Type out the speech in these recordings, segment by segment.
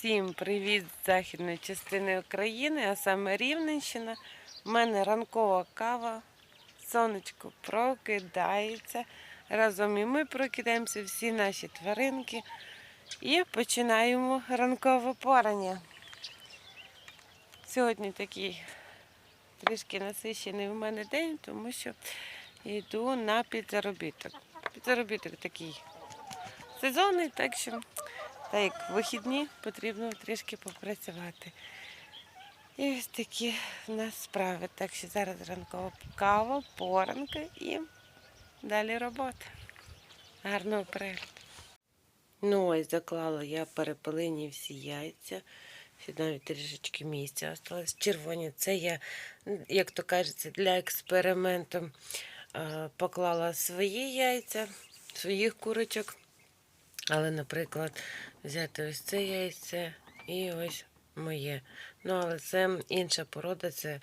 Всім привіт з західної частини України, а саме Рівненщина. У мене ранкова кава, сонечко прокидається. Разом і ми прокидаємося, всі наші тваринки. І починаємо ранкове порання. Сьогодні такий трішки насичений в мене день, тому що йду на підзаробіток. Підзаробіток такий сезонний, так що так як вихідні потрібно трішки попрацювати. І ось такі в нас справи. Так що зараз ранкова кава, поранка і далі робота. Гарного перегляду. Ну ось заклала я перепелині всі яйця. Ще навіть трішечки місця осталось. Червоні. Це я, як то кажеться, для експерименту поклала свої яйця, своїх курочок. Але, наприклад, взяти ось це яйце і ось моє. Ну, але це інша порода, це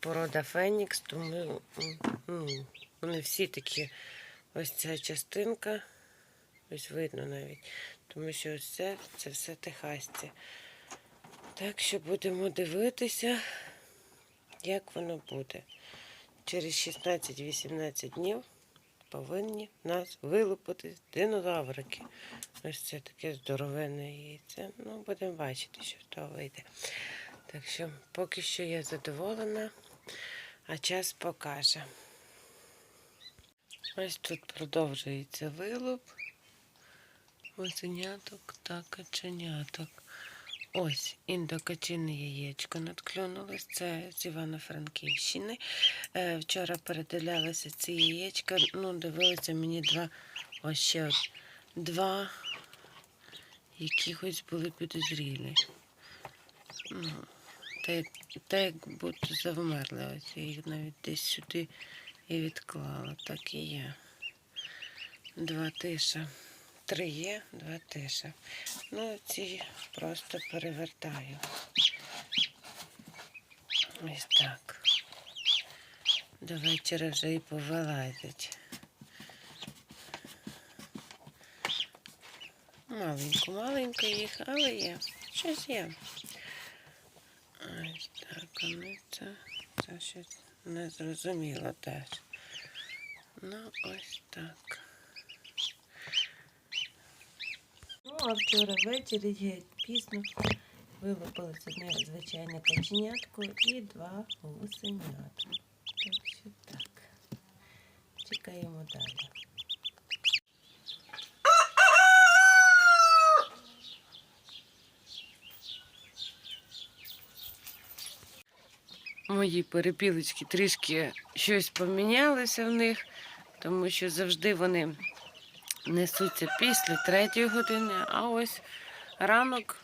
порода Фенікс, тому ну, вони всі такі, ось ця частинка, ось видно навіть, тому що ось це, це все техасці. Так що будемо дивитися, як воно буде. Через 16-18 днів повинні в нас вилупити динозаврики. Ось це таке здоровенне яйце. Ну, будемо бачити, що з того вийде. Так що поки що я задоволена, а час покаже. Ось тут продовжується вилуп. Осеняток та каченяток. Ось індокачине яєчко надклюнулось. Це з Івано-Франківщини. Е, вчора передивлялася ці яєчка. Ну, дивилися мені два, ось ще от, два якихось були підозрілі. Ну, та, та як будто завмерли. Ось я їх навіть десь сюди і відклала. Так і є. Два тиша. Три є, два тиша. Ну, ці просто перевертаю. Ось так. До вечора вже і повилазять. Маленько, маленько їх, але є. Щось є. Ось так, ну це, це щось незрозуміло теж. Ну, ось так. Ну, а вчора ввечері геть пізно вилупилось одне звичайне каченятко і два гусенята. Так що так. Чекаємо далі. Мої перепілочки трішки щось помінялося в них, тому що завжди вони несуться після третьої години, а ось ранок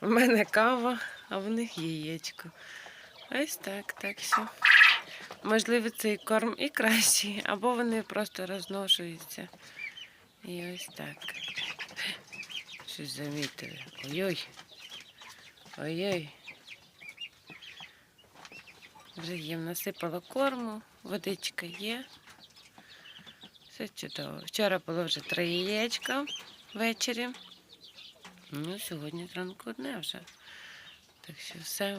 у мене кава, а в них яєчко. Ось так, так що. Можливо, цей корм і кращий, або вони просто розношуються. І ось так. Щось замітили. Ой-ой. Ой-ой. Вже їм насипала корму, водичка є. Все чудово. Вчора було вже три яєчка ввечері. Ну, сьогодні зранку одне вже. Так що все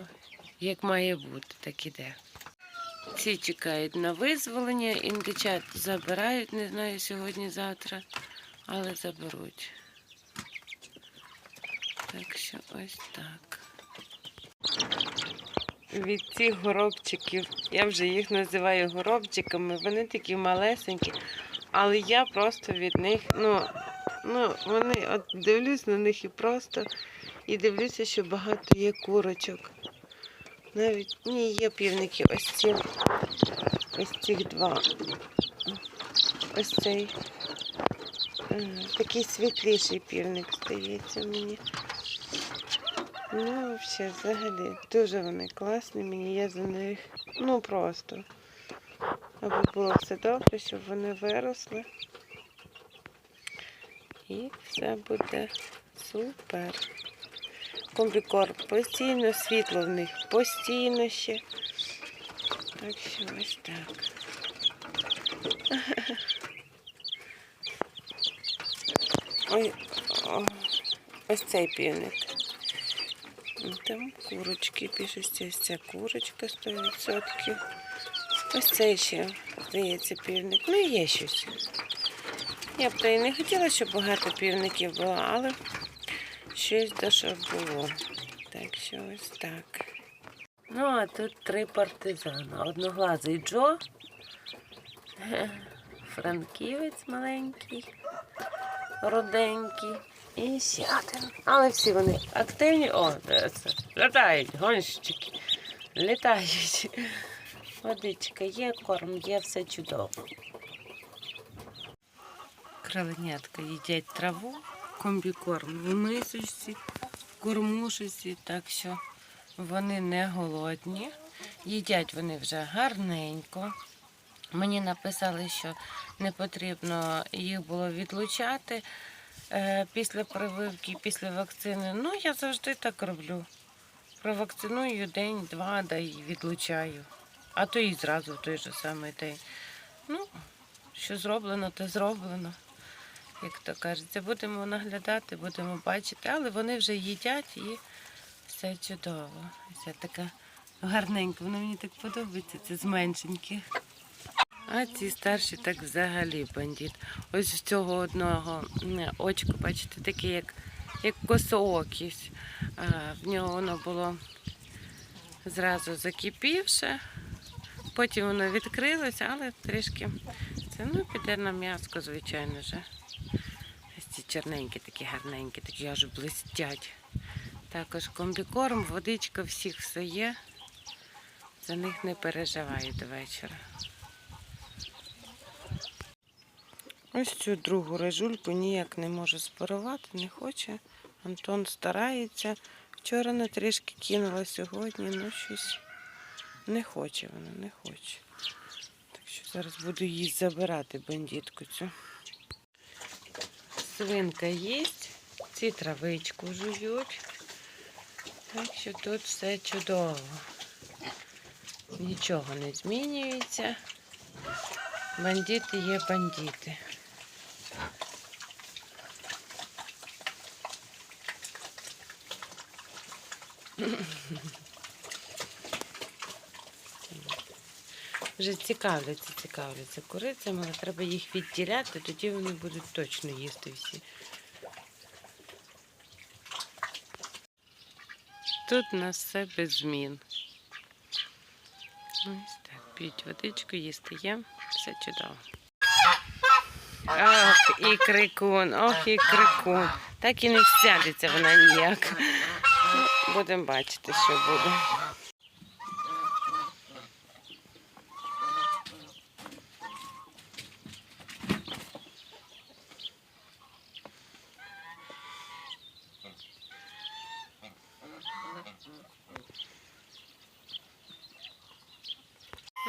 як має бути, так іде. Всі чекають на визволення, індичат забирають, не знаю, сьогодні-завтра, але заберуть. Так що ось так. Від цих горобчиків, я вже їх називаю горобчиками, вони такі малесенькі, але я просто від них, ну, ну вони, от дивлюсь на них і просто, і дивлюся, що багато є курочок. Навіть ні, є півники, ось ці, ось цих два. Ось цей такий світліший півник здається мені. Ну, взагалі, взагалі, дуже вони класні, мені я за них, ну просто. Аби було все добре, щоб вони виросли. І все буде супер. Комбікорм постійно, світло в них постійно ще. Так що ось так. Ой, о, ось цей півник. Там курочки пишуть, ось ця курочка 100%. Ось це ще, здається, півник. Ну, є щось. Я б то і не хотіла, щоб багато півників було, але щось до було. Так що ось так. Ну, а тут три партизана. Одноглазий Джо, франківець маленький, руденький. І ще один. Але всі вони активні. О, це? Літають, гонщики. Літають. Водичка є, корм є, все чудово. Кроленятка їдять траву, комбікорм в мисочці, в кормушці, так що вони не голодні. Їдять вони вже гарненько. Мені написали, що не потрібно їх було відлучати е, після прививки, після вакцини. Ну, я завжди так роблю. Провакциную день-два, да і відлучаю. А то і зразу в той же самий день. Ну, що зроблено, то зроблено. Як то кажеться, будемо наглядати, будемо бачити, але вони вже їдять і все чудово. Це така гарненька, вона мені так подобається, це з меншеньких. А ці старші так взагалі бандит. Ось в цього одного очко, бачите, таке, як, як косоокість. В нього воно було зразу закипівше, потім воно відкрилося, але трішки це ну, піде на м'яско, звичайно вже. Ось ці чорненькі, такі гарненькі, такі аж блистять. Також комбікорм, водичка, всіх все є. За них не переживаю до вечора. Ось цю другу режульку ніяк не можу спарувати, не хоче. Антон старається. Вчора на трішки кинула сьогодні, ну щось не хоче вона, не хоче. Так що зараз буду її забирати, бандитку цю. Свинка їсть, ці травичку жують. Так що тут все чудово. Нічого не змінюється. Бандити є бандити. Вже цікавляться, цікавляться курицями, але треба їх відділяти, тоді вони будуть точно їсти всі. Тут у нас все без змін. Ось так, п'ють водичку, їсти є, все чудово. Ох, і крикун, ох, і крикун. Так і не сядеться вона ніяк. Ну, будемо бачити, що буде.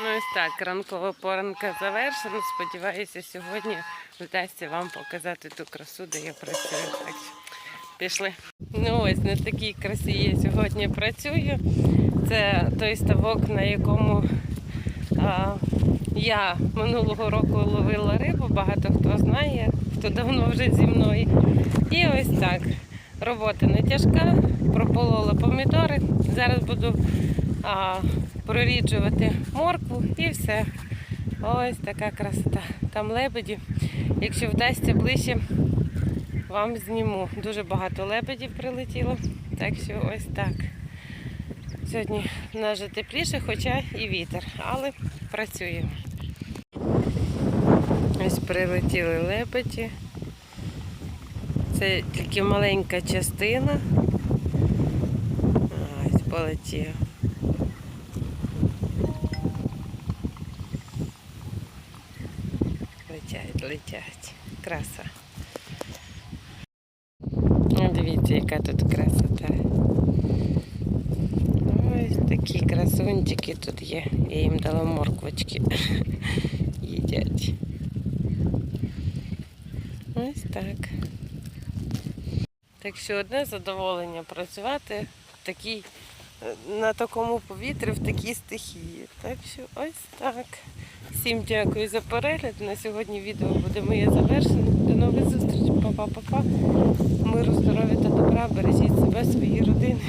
Ну ось так, ранкова поранка завершена. Сподіваюся, сьогодні вдасться вам показати ту красу, де я працюю. Так що пішли. Ну ось на такій красі я сьогодні працюю. Це той ставок, на якому а, я минулого року ловила рибу. Багато хто знає, хто давно вже зі мною. І ось так. Робота не тяжка, прополола помідори. Зараз буду а, проріджувати моркву і все. Ось така красота. Там лебеді. Якщо вдасться ближче, вам зніму. Дуже багато лебедів прилетіло. Так що ось так. Сьогодні нас тепліше, хоча і вітер, але працює. Ось прилетіли лебеді. Це тільки маленька частина. Ось полетів. Летять, летять. Краса. Ну, Дивіться, яка тут красота. Ось такі красунчики тут є. Я їм дала морквочки. Їдять. Ось так. Так що одне задоволення працювати в такій, е, на такому повітрі, в такій стихії. Так що ось так. Всім дякую за перегляд. На сьогодні відео буде моє завершене. До нових зустрічей, Па-па-па-па. Миру, здоров'я та добра. Бережіть себе, свої родини.